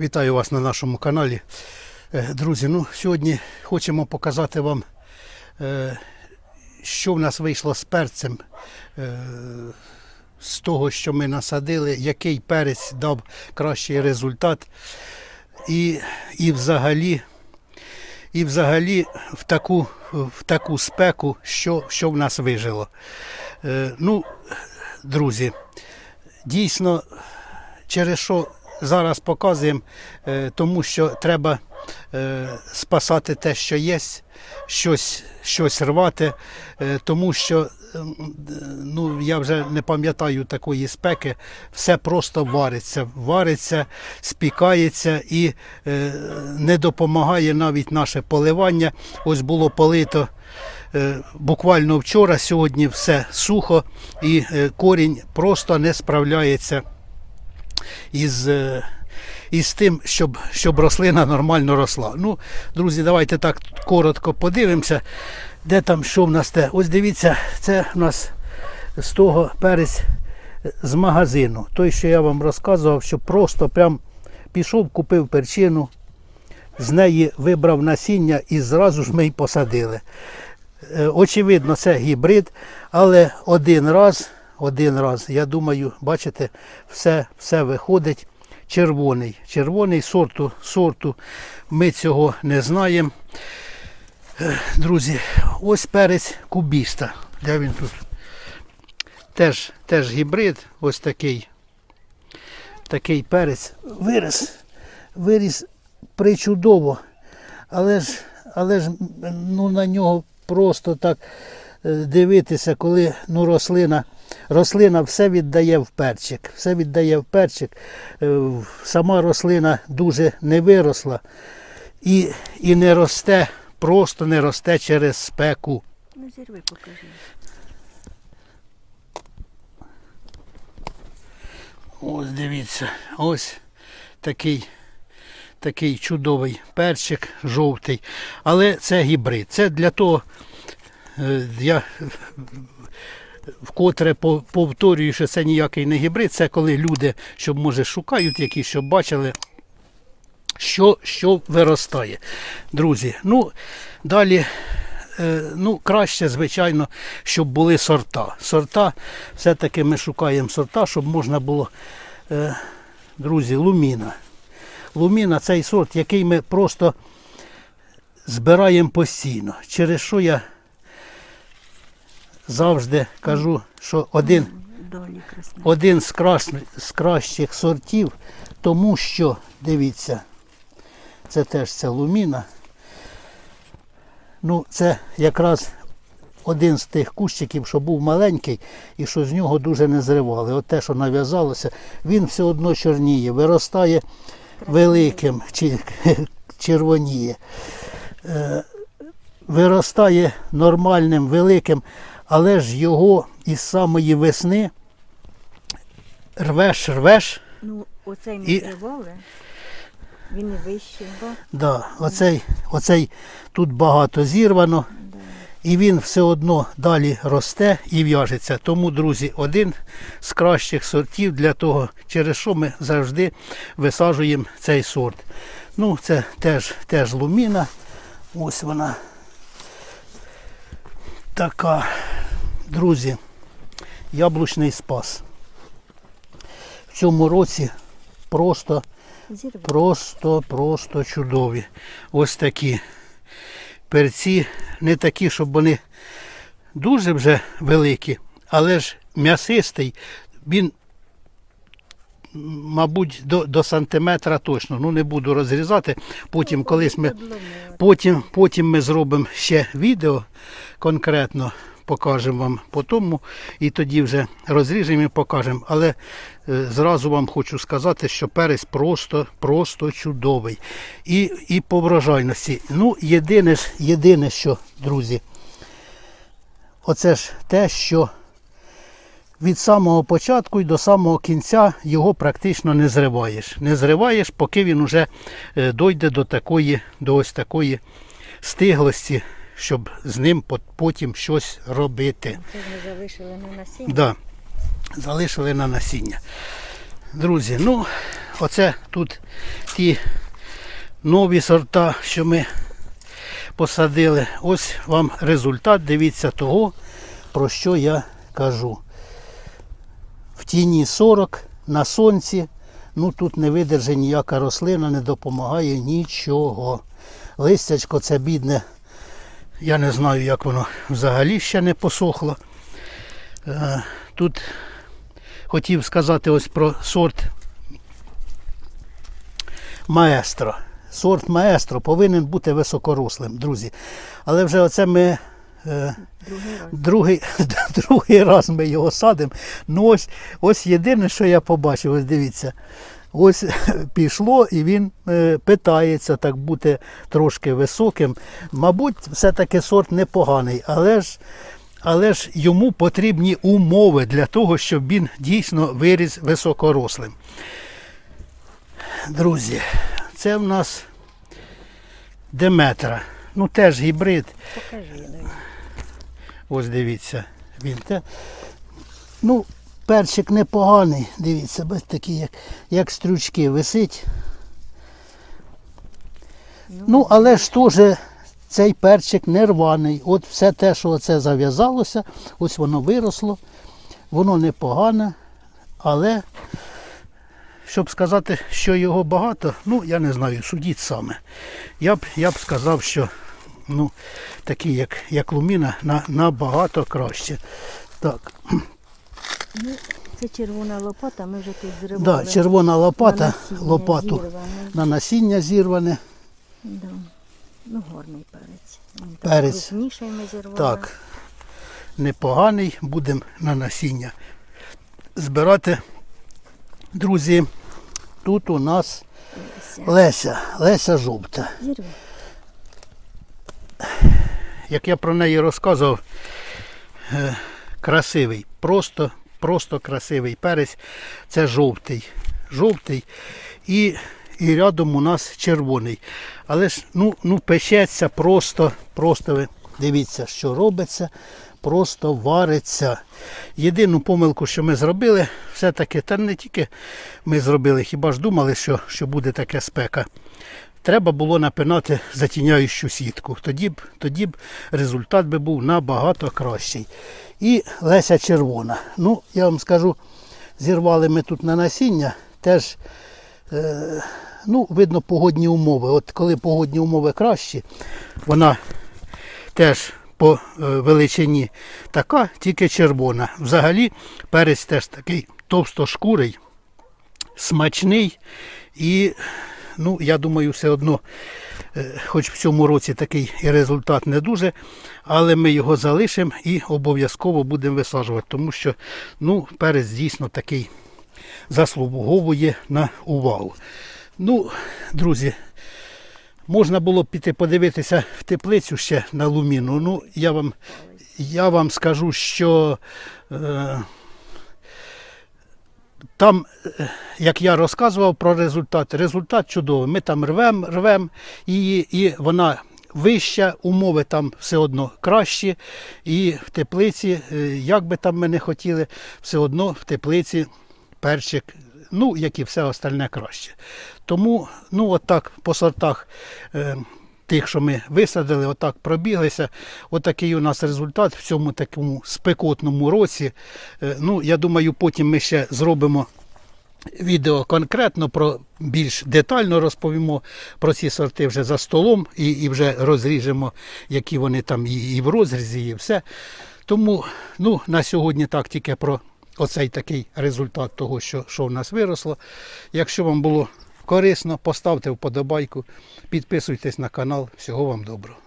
Вітаю вас на нашому каналі. Е, Друзі, ну сьогодні хочемо показати вам, е, що в нас вийшло з перцем. е, З того, що ми насадили, який перець дав кращий результат. І, і взагалі, і взагалі в таку, в таку спеку, що, що в нас вижило. Ну, друзі, дійсно, через що зараз показуємо, е, тому що треба е, спасати те, що є, щось, щось рвати, е, тому що ем, ну, я вже не пам'ятаю такої спеки, все просто вариться, вариться, спікається і не допомагає навіть наше поливання. Ось було полито. Буквально вчора, сьогодні все сухо, і корінь просто не справляється із, е, із тим, щоб, щоб рослина нормально росла. Ну, друзі, давайте так коротко подивимося, де там, що в нас те. Ось дивіться, це в нас з того перець з магазину. Той, що я вам розказував, що просто прям пішов, купив перчину, з неї вибрав насіння і зразу ж ми й посадили. Е, Очевидно, це гібрид, але один раз, один раз, я думаю, бачите, все, все виходить червоний. Червоний сорту, сорту ми цього не знаємо. Е, Друзі, ось перець кубіста. Де він тут? Теж, теж гібрид, ось такий. Такий перець. Виріс, виріс причудово. Але ж, але ж ну, на нього просто так е, дивитися, коли ну, рослина, рослина все віддає в перчик. Все віддає в перчик. Е, Сама рослина дуже не виросла і, і не росте, просто не росте через спеку. Ну, зірви покажи. Ось дивіться, ось такий, такий чудовий перчик жовтий. Але це гібрид. Це для того, е, я вкотре повторюю, що це ніякий не гібрид. Це коли люди, щоб може шукають якісь, щоб бачили, що, що виростає. Друзі, ну далі. е, Ну, краще, звичайно, щоб були сорта. Сорта, все-таки ми шукаємо сорта, щоб можна було, е, друзі, луміна. Луміна цей сорт, який ми просто збираємо постійно. Через що я завжди кажу, що один один з, крас... з кращих сортів, тому що, дивіться, це теж це луміна. Ну, це якраз один з тих кущиків, що був маленький і що з нього дуже не зривали. От те, що нав'язалося, він все одно чорніє, виростає великим, чи червоніє. Е, Виростає нормальним, великим, але ж його із самої весни рвеш, рвеш. Ну, оцей ми І- зривали. Він і вищий, бо Да, оцей, оцей тут багато зірвано, і він все одно далі росте і в'яжеться. Тому, друзі, один з кращих сортів для того, через що ми завжди висаджуємо цей сорт. Ну, це теж, теж луміна. Ось вона така. Друзі, яблучний спас. В цьому році просто, просто, просто чудові. Ось такі перці, не такі, щоб вони дуже вже великі, але ж м'ясистий, він, мабуть, до, до сантиметра точно. Ну, не буду розрізати. Потім колись ми. Потім, потім ми зробимо ще відео конкретно, покажемо вам по тому, і тоді вже розріжемо і покажемо. Але е, зразу вам хочу сказати, що перець просто, просто чудовий. І, і по врожайності. Ну, єдине, єдине, що, друзі, оце ж те, що від самого початку і до самого кінця його практично не зриваєш. Не зриваєш, поки він уже е, дойде до такої, до ось такої стиглості, щоб з ним потім щось робити. Це ми залишили на насіння. Да, залишили на насіння. Друзі, ну оце тут ті нові сорта, що ми посадили. Ось вам результат, дивіться того, про що я кажу. В тіні 40, на сонці. Ну тут не видержить ніяка рослина, не допомагає нічого. Листячко це бідне. Я не знаю, як воно взагалі ще не посохло. Е, Тут хотів сказати ось про сорт маестро. Сорт маестро повинен бути високорослим, друзі. Але вже оце ми е, Другий раз. другий, другий раз ми його садимо. Ну ось, ось єдине, що я побачив, ось дивіться. Ось пішло і він е, питається так бути трошки високим. Мабуть, все-таки сорт непоганий, але ж, але ж йому потрібні умови для того, щоб він дійсно виріс високорослим. Друзі, це в нас Деметра. Ну теж гібрид. Покажи. Ось дивіться, він те. Ну, перчик непоганий, дивіться, бачите, такий, як, як стрючки висить. Ну, але ж теж цей перчик не рваний. От все те, що це зав'язалося, ось воно виросло, воно непогане, але щоб сказати, що його багато, ну я не знаю, судіть саме. Я б, я б сказав, що ну, такі, як, як луміна, на, набагато краще. Так, Ну, це червона лопата, ми вже тут зробили. да, червона лопата, На насіння лопату зірване. на насіння зірване. Да. Ну, гарний перець. Він Перець. Крупніший ми зірвали. Так, непоганий, будемо на насіння збирати. Друзі, тут у нас. Леся, Леся жовта. Зірви. Як я про неї розказував, е, красивий, просто, просто красивий перець. Це жовтий. Жовтий і, і рядом у нас червоний. Але ж ну, ну печеться просто, просто ви дивіться, що робиться, просто вариться. Єдину помилку, що ми зробили, все-таки, та не тільки ми зробили, хіба ж думали, що, що буде таке спека. Треба було напинати затіняючу сітку. Тоді б, тоді б результат би був набагато кращий. І Леся червона. Ну, я вам скажу, зірвали ми тут на насіння, теж е, ну, видно погодні умови. От коли погодні умови кращі, вона теж по е, величині така, тільки червона. Взагалі перець теж такий товстошкурий, смачний і ну, я думаю, все одно, е, хоч в цьому році такий результат не дуже, але ми його залишимо і обов'язково будемо висаджувати, тому що ну, перець дійсно такий заслуговує на увагу. Ну, друзі, можна було б піти подивитися в теплицю ще на луміну. Ну, я вам, я вам скажу, що. Е, там, е, як я розказував про результат, результат чудовий. Ми там рвем, рвем її, і вона вища, умови там все одно кращі. І в теплиці, е, як би там ми не хотіли, все одно в теплиці перчик, ну, як і все остальне краще. Тому, ну, от так по сортах. Тих, що ми висадили, отак пробіглися. Отакий у нас результат в цьому такому спекотному році. Е, Ну, я думаю, потім ми ще зробимо відео конкретно про більш детально розповімо про ці сорти вже за столом і, і вже розріжемо, які вони там і, і в розрізі, і все. Тому ну, на сьогодні так тільки про оцей такий результат того, що, що в нас виросло. Якщо вам було корисно, поставте вподобайку, підписуйтесь на канал. Всього вам доброго.